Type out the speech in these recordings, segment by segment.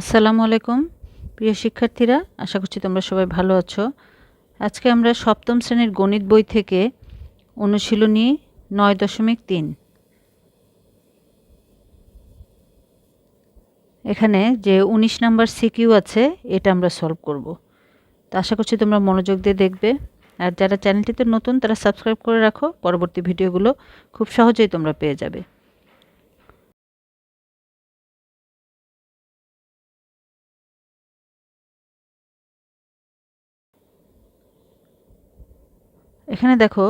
আসসালামু আলাইকুম, প্রিয় শিক্ষার্থীরা, আশা করছি তোমরা সবাই ভালো আছো। আজকে আমরা সপ্তম শ্রেণির গণিত বই থেকে অনুশীলনী নয় দশমিক তিন। এখানে যে উনিশ নাম্বার সিকিউ আছে, এটা আমরা সলভ করব। তো আশা করছি তোমরা মনোযোগ দিয়ে দেখবে। আর যারা চ্যানেলটিতে নতুন, তারা সাবস্ক্রাইব করে রাখো, পরবর্তী ভিডিওগুলো খুব সহজেই তোমরা পেয়ে যাবে। এখানে দেখো,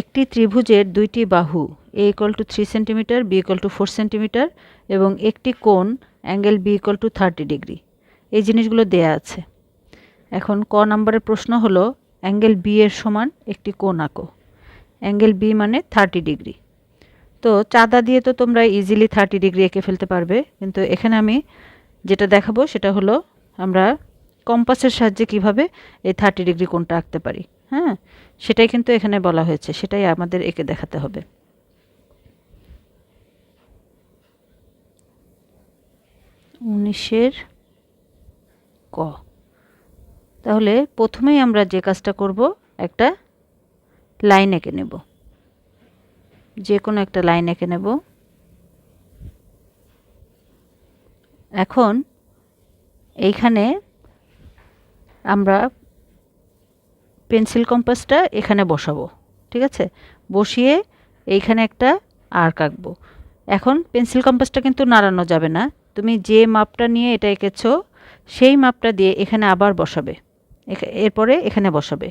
একটি ত্রিভুজের দুইটি বাহু A equal to three centimetre B equal to four centimetre এবং একটি কোণ angle B equal to thirty degree এই জিনিসগুলো দেয়া আছে। এখন ক নম্বরের প্রশ্ন হলো অ্যাঙ্গেল বি এর সমান একটি কোণ আঁকো। অ্যাঙ্গেল বি মানে থার্টি ডিগ্রি তো চাঁদা দিয়ে তো তোমরা ইজিলি থার্টি ডিগ্রি এঁকে ফেলতে পারবে, কিন্তু এখানে আমি যেটা দেখাবো সেটা হলো, আমরা কম্পাসের সাহায্যে কীভাবে এই থার্টি ডিগ্রি কোণটা আঁকতে পারি। হ্যাঁ সেটাই কিন্তু এখানে বলা হয়েছে, সেটাই আমাদের একে দেখাতে হবে। উনিশের ক। তাহলে প্রথমেই আমরা যে কাজটা করব, একটা লাইন এঁকে নেব। যে কোনো একটা লাইন এঁকে নেব। এখন এইখানে আমরা পেন্সিল কম্পাসটা এখানে বসাবো, ঠিক আছে? বসিয়ে এইখানে একটা আর্ক আঁকবো। এখন পেন্সিল কম্পাসটা কিন্তু নাড়ানো যাবে না। তুমি যে মাপটা নিয়ে এটা এঁকেছো, সেই মাপটা দিয়ে এখানে আবার বসাবে। এরপরে এখানে বসাবে।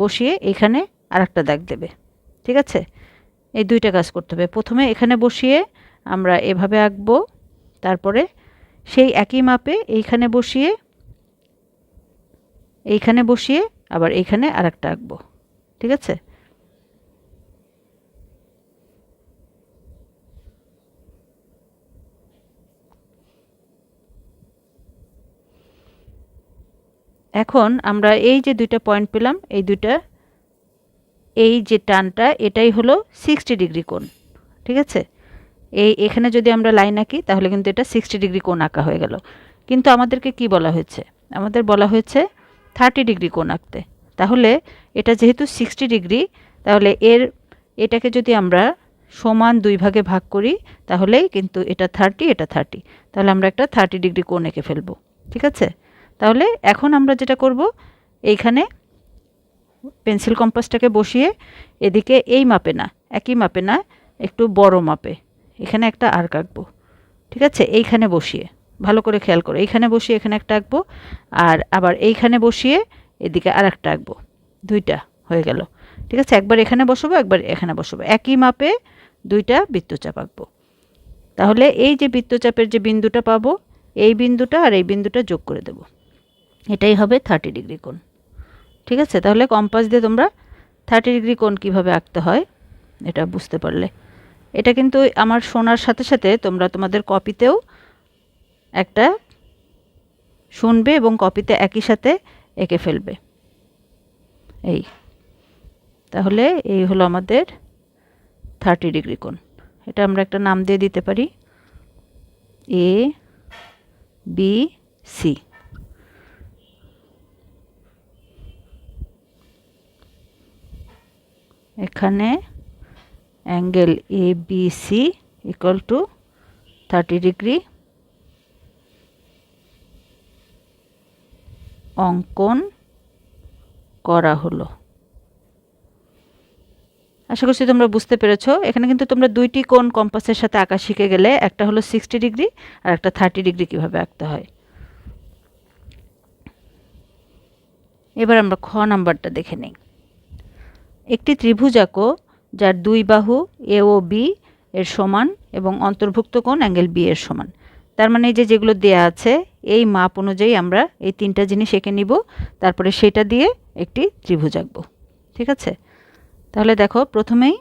বসিয়ে এখানে আর একটা দাগ দেবে, ঠিক আছে? এই দুইটা কাজ করতে হবে। প্রথমে এখানে বসিয়ে আমরা এভাবে আঁকবো, তারপরে সেই একই মাপে এইখানে বসিয়ে এইখানে বসিয়ে আবার এইখানে আর একটা আঁকবো। ঠিক আছে? এখন আমরা এই যে দুইটা পয়েন্ট পেলাম, এই দুইটা, এই যে টানটা, এটাই হলো সিক্সটি ডিগ্রি কোণ। ঠিক আছে? এই এখানে যদি আমরা লাইন আঁকি, তাহলে কিন্তু এটা সিক্সটি ডিগ্রি কোণ আঁকা হয়ে গেল। কিন্তু আমাদেরকে কি বলা হয়েছে? আমাদের বলা হয়েছে থার্টি ডিগ্রি কোণ আঁকতে। তাহলে এটা যেহেতু সিক্সটি ডিগ্রি তাহলে এর, এটাকে যদি আমরা সমান দুই ভাগে ভাগ করি, তাহলেই কিন্তু এটা থার্টি এটা থার্টি তাহলে আমরা একটা থার্টি ডিগ্রি কোণ এঁকে ফেলব, ঠিক আছে? তাহলে এখন আমরা যেটা করব, এইখানে পেন্সিল কম্পাসটাকে বসিয়ে, এদিকে এই মাপে না, একই মাপে না, একটু বড় মাপে, এখানে একটা আর্ক আঁকবো, ঠিক আছে? এইখানে বসিয়ে, ভালো করে খেয়াল করো, এইখানে বসিয়ে এখানে একটা আঁকবো, আর আবার এইখানে বসিয়ে এদিকে আর একটা আঁকবো। দুইটা হয়ে গেল। ঠিক আছে, একবার এখানে বসবো, একবার এখানে বসবো। একই মাপে দুইটা বৃত্তচাপ আঁকবো। তাহলে এই যে বৃত্তচাপের যে বিন্দুটা পাবো, এই বিন্দুটা আর এই বিন্দুটা যোগ করে দেব। এটাই হবে থার্টি ডিগ্রি কোণ। ঠিক আছে, তাহলে কম্পাস দিয়ে তোমরা থার্টি ডিগ্রি কোণ কীভাবে আঁকতে হয়, এটা বুঝতে পারলে। এটা কিন্তু আমার শোনার সাথে সাথে তোমরা তোমাদের কপিতেও একটা শুনবে এবং কপিতে একই সাথে এঁকে ফেলবে। এই। তাহলে এই হলো আমাদের থার্টি ডিগ্রি কোণ। এটা আমরা একটা নাম দিয়ে দিতে পারি এ বি সি এখানে angle A B C equal to thirty degree অঙ্কন করা হলো। আশা করছি তোমরা বুঝতে পেরেছ। এখানে কিন্তু তোমরা দুইটি কোণ কম্পাসের সাথে আঁকা শিখে গেলে একটা হলো সিক্সটি ডিগ্রি আর একটা থার্টি ডিগ্রি কীভাবে আঁকতে হয়। এবার আমরা খ নাম্বারটা দেখে নিই। একটি ত্রিভুজ আঁকো যার দুই বাহু এ ও বি এর সমান এবং অন্তর্ভুক্ত কোণ অ্যাঙ্গেল বি এর সমান। তার মানে যে যেগুলো দেয়া আছে এই মাপ অনুযায়ী আমরা এই তিনটা জিনিস এঁকে নিব, তারপরে সেটা দিয়ে একটি ত্রিভুজ আঁকবো, ঠিক আছে? তাহলে দেখো, প্রথমেই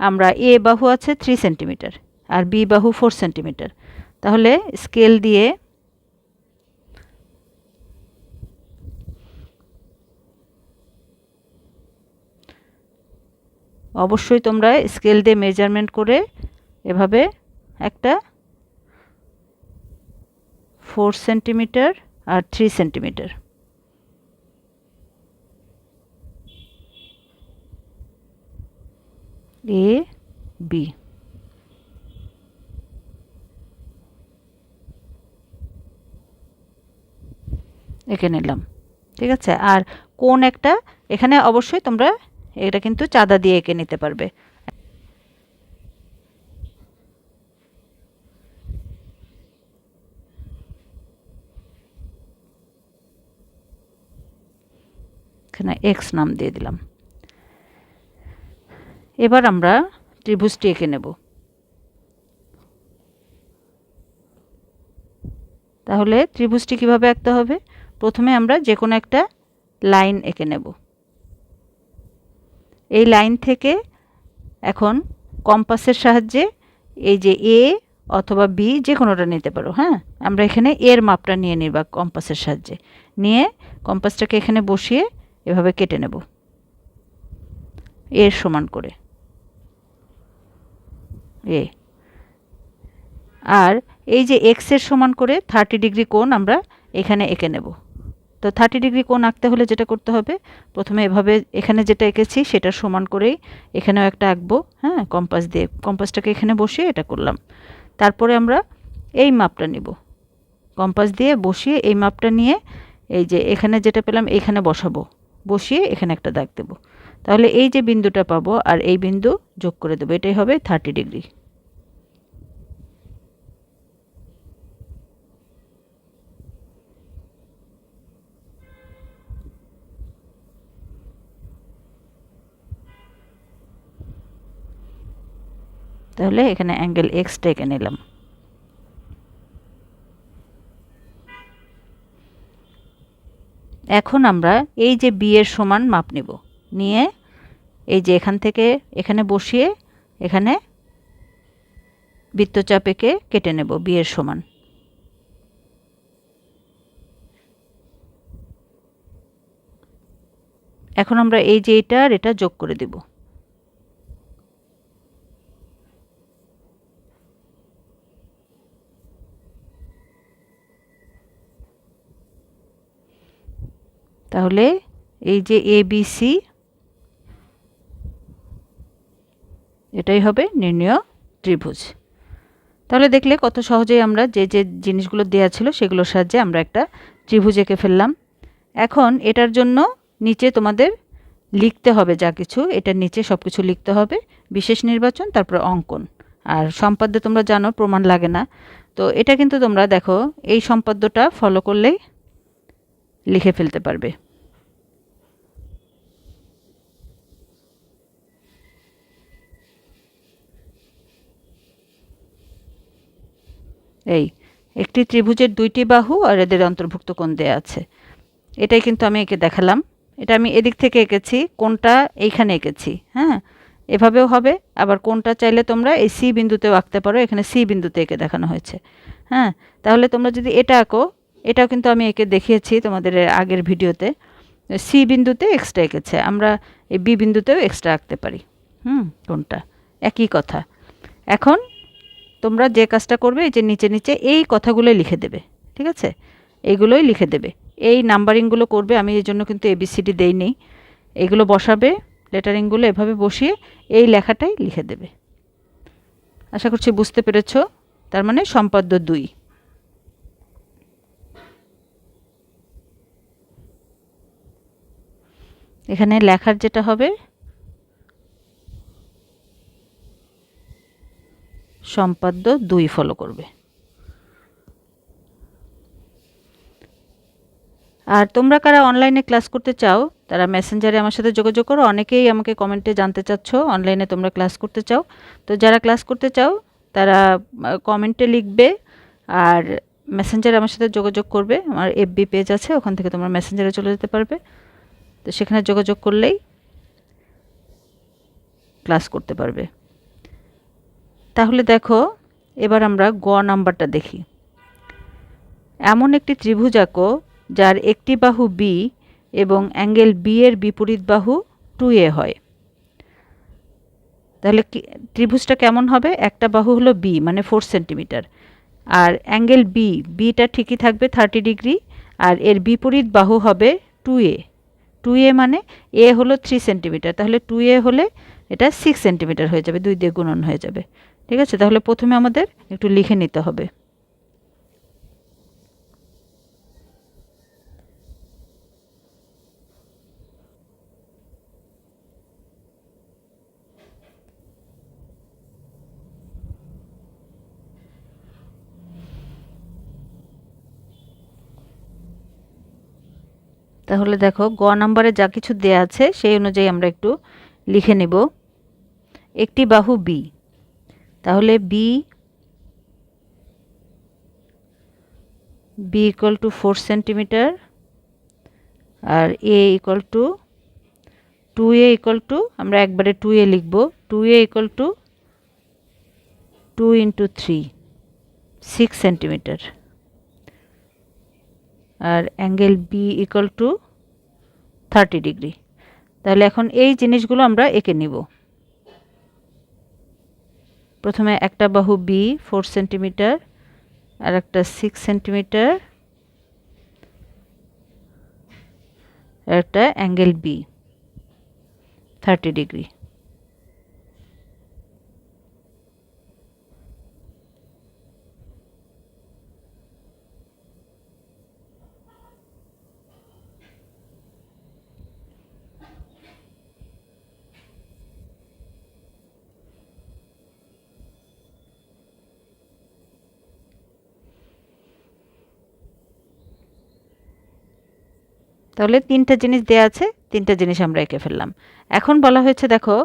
আমরা এ বাহু আছে থ্রি সেন্টিমিটার আর বি বাহু ফোর সেন্টিমিটার তাহলে স্কেল দিয়ে অবশ্যই তোমরা স্কেল দিয়ে মেজারমেন্ট করে এভাবে একটা ফোর সেন্টিমিটার আর থ্রি সেন্টিমিটার। এ বি এঁকে নিলাম, ঠিক আছে? আর কোন একটা, এখানে অবশ্যই তোমরা এটা কিন্তু চাঁদা দিয়ে এঁকে নিতে পারবে। এখানে এক্স নাম দিয়ে দিলাম। এবার আমরা ত্রিভুজটি এঁকে নেব। তাহলে ত্রিভুজটি কীভাবে আঁকতে হবে? প্রথমে আমরা যে কোনো একটা লাইন এঁকে নেব। এই লাইন থেকে এখন কম্পাসের সাহায্যে এই যে এ অথবা বি যে কোনোটা নিতে পারো হ্যাঁ? আমরা এখানে এর মাপটা নিয়ে নিবা কম্পাসের সাহায্যে। নিয়ে কম্পাসটাকে এখানে বসিয়ে এভাবে কেটে নেব। এর সমান করে। এ। আর এই যে এক্সের সমান করে থার্টি ডিগ্রি কোণ আমরা এখানে এঁকে নেব। তো থার্টি ডিগ্রি কোণ আঁকতে হলে যেটা করতে হবে, প্রথমে এভাবে এখানে যেটা এঁকেছি সেটা সমান করেই এখানেও একটা আঁকবো হ্যাঁ কম্পাস দিয়ে। কম্পাসটাকে এখানে বসিয়ে এটা করলাম। তারপরে আমরা এই মাপটা নিব। কম্পাস দিয়ে বসিয়ে এই মাপটা নিয়ে এই যে এখানে যেটা পেলাম এখানে বসাবো। বসিয়ে এখানে একটা দাগ দেব। তাহলে এই যে বিন্দুটা পাবো আর এই বিন্দু যোগ করে দেবো, এটাই হবে থার্টি ডিগ্রি তাহলে এখানে অ্যাঙ্গেল এক্সটা এঁকে নিলাম। এখন আমরা এই যে বিয়ের সমান মাপ নেব। নিয়ে এই যে এখান থেকে এখানে বসিয়ে এখানে বৃত্তচাপ এঁকে কেটে নেব বিয়ের সমান। এখন আমরা এই যে এটা আর এটা যোগ করে দেবো। তাহলে এই যে এবিসি এটাই হবে নির্ণয় ত্রিভুজ। তাহলে দেখলে কত সহজেই আমরা যে যে জিনিসগুলো দেওয়া ছিল সেগুলোর সাহায্যে আমরা একটা ত্রিভুজ এঁকে ফেললাম। এখন এটার জন্য নিচে তোমাদের লিখতে হবে যা কিছু, এটার নিচে সব কিছু লিখতে হবে, বিশেষ নির্বাচন, তারপর অঙ্কন। আর সম্পাদ্যে তোমরা জানো, প্রমাণ লাগে না। তো এটা কিন্তু তোমরা দেখো, এই সম্পাদ্যটা ফলো করলেই লিখে ফেলতে পারবে। এই, একটি ত্রিভুজের দুইটি বাহু আর এদের অন্তর্ভুক্ত কোণ দেয়া আছে। এটাই কিন্তু আমি একে দেখালাম। এটা আমি এদিক থেকে এঁকেছি কোনটা এইখানে এঁকেছি হ্যাঁ? এভাবেও হবে, আবার কোনটা চাইলে তোমরা এই সি বিন্দুতেও আঁকতে পারো, এখানে সি বিন্দুতে এঁকে দেখানো হয়েছে হ্যাঁ? তাহলে তোমরা যদি এটা আঁকো, এটাও কিন্তু আমি এঁকে দেখিয়েছি তোমাদের আগের ভিডিওতে সি বিন্দুতে এক্সট্রা এঁকেছে, আমরা এই বি বিন্দুতেও এক্সট্রা আঁকতে পারি, হুম কোনটা একই কথা। এখন তোমরা যে কাজটা করবে এই যে নিচে নিচে এই কথাগুলোই লিখে দেবে, ঠিক আছে? এইগুলোই লিখে দেবে। এই নাম্বারিংগুলো করবে, আমি এই জন্য কিন্তু এবিসিডি দেই নেই এইগুলো বসাবে লেটারিংগুলো এভাবে বসিয়ে এই লেখাটাই লিখে দেবে। আশা করছি বুঝতে পেরেছ? তার মানে সম্পাদ্য দুই। এখানে লেখার যেটা হবে সম্পাদ্য দুই ফলো করবে। আর তোমরা কারা অনলাইনে ক্লাস করতে চাও, তারা মেসেঞ্জারে আমার সাথে যোগাযোগ করো। অনেকেই আমাকে কমেন্টে জানতে চাচ্ছ অনলাইনে তোমরা ক্লাস করতে চাও। তো যারা ক্লাস করতে চাও, তারা কমেন্টে লিখবে আর মেসেঞ্জারে আমার সাথে যোগাযোগ করবে। আমার এফবি পেজ আছে, ওখান থেকে তোমরা মেসেঞ্জারে চলে যেতে পারবে। তো সেখানে যোগাযোগ করলেই ক্লাস করতে পারবে। তাহলে দেখো, এবার আমরা গ নাম্বারটা দেখি। এমন একটি ত্রিভুজ আঁকো যার একটি বাহু বি এবং অ্যাঙ্গেল বি এর বিপরীত বাহু টু এ হয়। তাহলে ত্রিভুজটা কেমন হবে? একটা বাহু হলো বি মানে ফোর সেন্টিমিটার আর অ্যাঙ্গেল বি বিটা ঠিকই থাকবে থার্টি ডিগ্রি আর এর বিপরীত বাহু হবে টু এ টু এ মানে এ হলো থ্রি সেন্টিমিটার তাহলে টু এ হলে এটা সিক্স সেন্টিমিটার হয়ে যাবে, দুই দিয়ে গুণন হয়ে যাবে। ঠিক আছে? তাহলে প্রথমে আমাদের একটু লিখে নিতে হবে। তাহলে দেখো, গ নাম্বারে যা কিছু দেয়া আছে, সেই অনুযায়ী আমরা একটু লিখে নেব। একটি বাহু বি তাহলে B B equal to four centimetre R A equal to two A equal to আমরা একবারে টু এ লিখব two A equal to two into three six centimetre R angle B equal to thirty degree তাহলে এখন এই জিনিসগুলো আমরা এঁকে নিব। প্রথমে একটা বাহু বি ফোর সেন্টিমিটার আর একটা সিক্স সেন্টিমিটার একটা অ্যাঙ্গেল বি থার্টি ডিগ্রি তাহলে তিনটা জিনিস দেয়া আছে, তিনটা জিনিস আমরা এঁকে ফেললাম। এখন বলা হয়েছে, দেখো,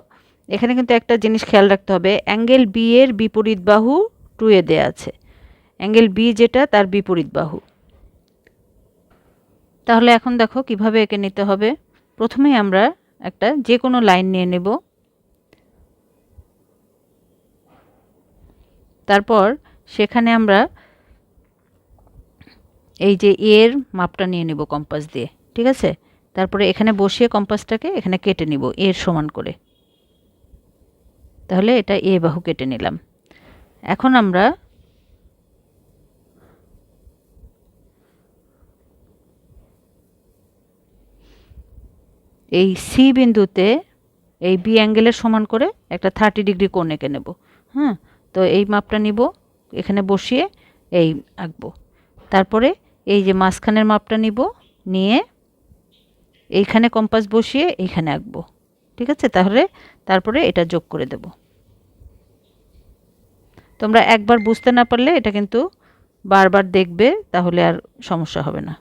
এখানে কিন্তু একটা জিনিস খেয়াল রাখতে হবে, অ্যাঙ্গেল বি এর বিপরীত বাহু টু এ দেয়া আছে। অ্যাঙ্গেল বি যেটা, তার বিপরীত বাহু। তাহলে এখন দেখো কীভাবে এঁকে নিতে হবে। প্রথমেই আমরা একটা যে কোনো লাইন নিয়ে নেব। তারপর সেখানে আমরা এই যে এর মাপটা নিয়ে নেব কম্পাস দিয়ে। ঠিক আছে? তারপরে এখানে বসিয়ে কম্পাসটাকে এখানে কেটে নিব এর সমান করে। তাহলে এটা এ বাহু কেটে নিলাম। এখন আমরা এই সি বিন্দুতে এই বি অ্যাঙ্গেলের সমান করে একটা থার্টি ডিগ্রি কোণ এঁকে নেব। হ্যাঁ তো এই মাপটা নিব, এখানে বসিয়ে এই আঁকবো। তারপরে এই যে মাঝখানের মাপটা নিব, নিয়ে এইখানে কম্পাস বসিয়ে এইখানে আঁকবো। ঠিক আছে? তাহলে তারপরে এটা যোগ করে দেব। তোমরা একবার বুঝতে না পারলে এটা কিন্তু বারবার দেখবে, তাহলে আর সমস্যা হবে না।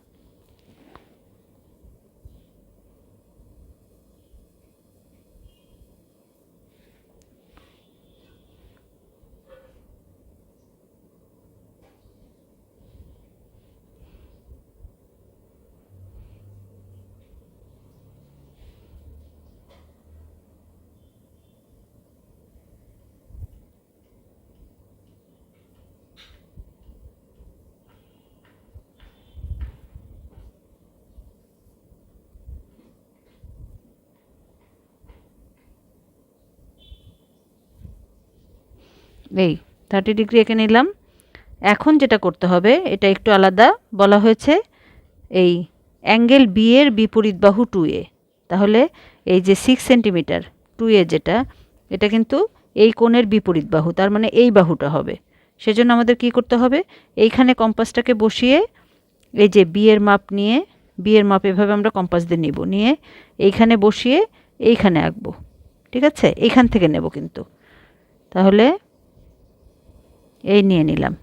এই থার্টি ডিগ্রি এঁকে নিলাম। এখন যেটা করতে হবে, এটা একটু আলাদা, বলা হয়েছে এই অ্যাঙ্গেল বি এর বিপরীত বাহু টু এ তাহলে এই যে সিক্স সেন্টিমিটার টু এ যেটা, এটা কিন্তু এই কোণের বিপরীত বাহু, তার মানে এই বাহুটা হবে। সেজন্য আমাদের কি করতে হবে, এইখানে কম্পাসটাকে বসিয়ে এই যে বিয়ের মাপ নিয়ে বিয়ের মাপ এভাবে আমরা কম্পাস দিয়ে নিব, নিয়ে এইখানে বসিয়ে এইখানে আঁকবো। ঠিক আছে? এইখান থেকে নেব কিন্তু। তাহলে এই নিয়ে নিলাম।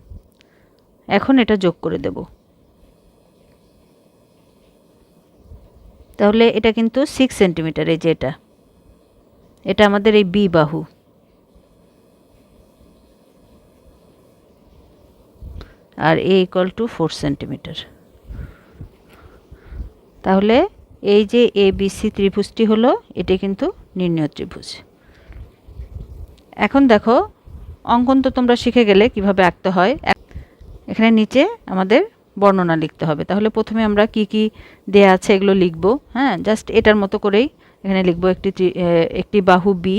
এখন এটা যোগ করে দেব। তাহলে এটা কিন্তু সিক্স সেন্টিমিটার এই যে এটা। এটা আমাদের এই বি বাহু। আর A equal to four centimetre তাহলে এই যে এ বি সি ত্রিভুজটি হলো, এটি কিন্তু নির্ণয় ত্রিভুজ। এখন দেখো অঙ্কন তো তোমরা শিখে গেলে কীভাবে আঁকতে হয়। এখানে নিচে আমাদের বর্ণনা লিখতে হবে। তাহলে প্রথমে আমরা কি কি দেয়া আছে এগুলো লিখব। হ্যাঁ জাস্ট এটার মতো করেই এখানে লিখব একটি একটি বাহু বি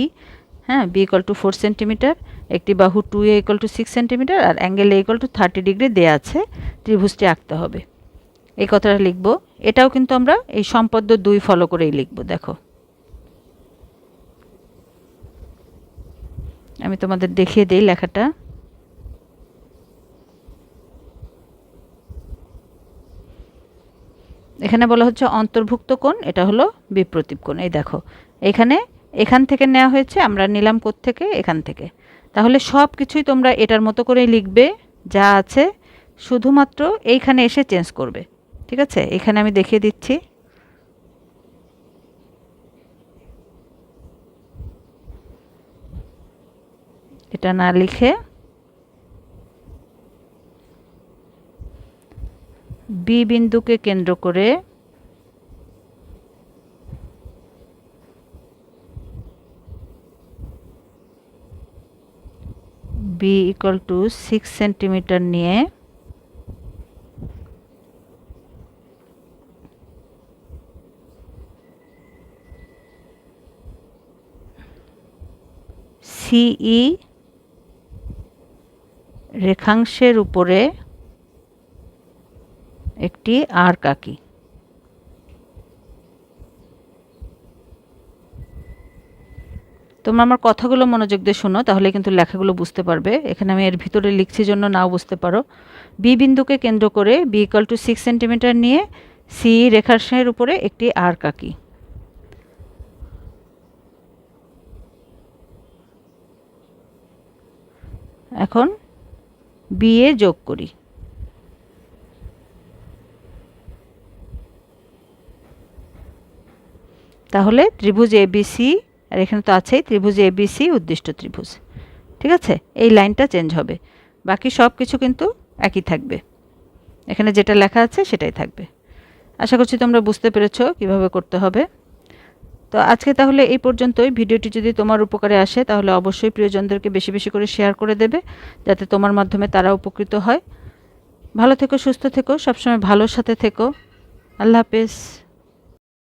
হ্যাঁ B equal to four centimetre একটি বাহু two A equal to six centimetre R angle A equal to thirty degree দেয়া আছে ত্রিভুজটি আঁকতে হবে। এই কথাটা লিখব। এটাও কিন্তু আমরা এই সম্পদ্য দুই ফলো করেই লিখব, দেখো। আমি তোমাদের দেখিয়ে দিই লেখাটা। এখানে বলা হচ্ছে অন্তর্ভুক্ত কোণ, এটা হলো বিপ্রতীপ কোণ। এই দেখো, এখানে এখান থেকে নেওয়া হয়েছে, আমরা নিলাম থেকে এখান থেকে। তাহলে সব কিছুই তোমরা এটার মতো করে লিখবে, যা আছে, শুধুমাত্র এইখানে এসে চেঞ্জ করবে। ঠিক আছে? এখানে আমি দেখিয়ে দিচ্ছি। এটা না লিখে বি বিন্দুকে কেন্দ্র করে B equal to six centimetre নিয়ে সিই রেখাংশের উপরে একটি আর কাকি তোমরা আমার কথাগুলো মনোযোগ দিয়ে শোনো, তাহলে কিন্তু লেখাগুলো বুঝতে পারবে। এখানে আমি এর ভিতরে লিখছি জন্য নাও বুঝতে পারো। বি বিন্দুকে কেন্দ্র করে B equal to six centimetre নিয়ে সি রেখাংশের উপরে একটি আর কাকি এখন বিয়ে যোগ করি। তাহলে ত্রিভুজ এবিসি আর এখানে তো আছেই, ত্রিভুজ এবিসি উদ্দিষ্ট ত্রিভুজ। ঠিক আছে? এই লাইনটা চেঞ্জ হবে। বাকি সব কিছু কিন্তু একই থাকবে। এখানে যেটা লেখা আছে সেটাই থাকবে। আশা করছি তোমরা বুঝতে পেরেছ কীভাবে করতে হবে। তো আজকে তাহলে এই পর্যন্তই। ভিডিওটি যদি তোমার উপকারে আসে, তাহলে অবশ্যই প্রিয়জনদেরকে বেশি বেশি করে শেয়ার করে দেবে, যাতে তোমার মাধ্যমে তারা উপকৃত হয়। ভালো থেকো, সুস্থ থেকো, সবসময় ভালোর সাথে থেকো। আল্লাহ হাফেজ।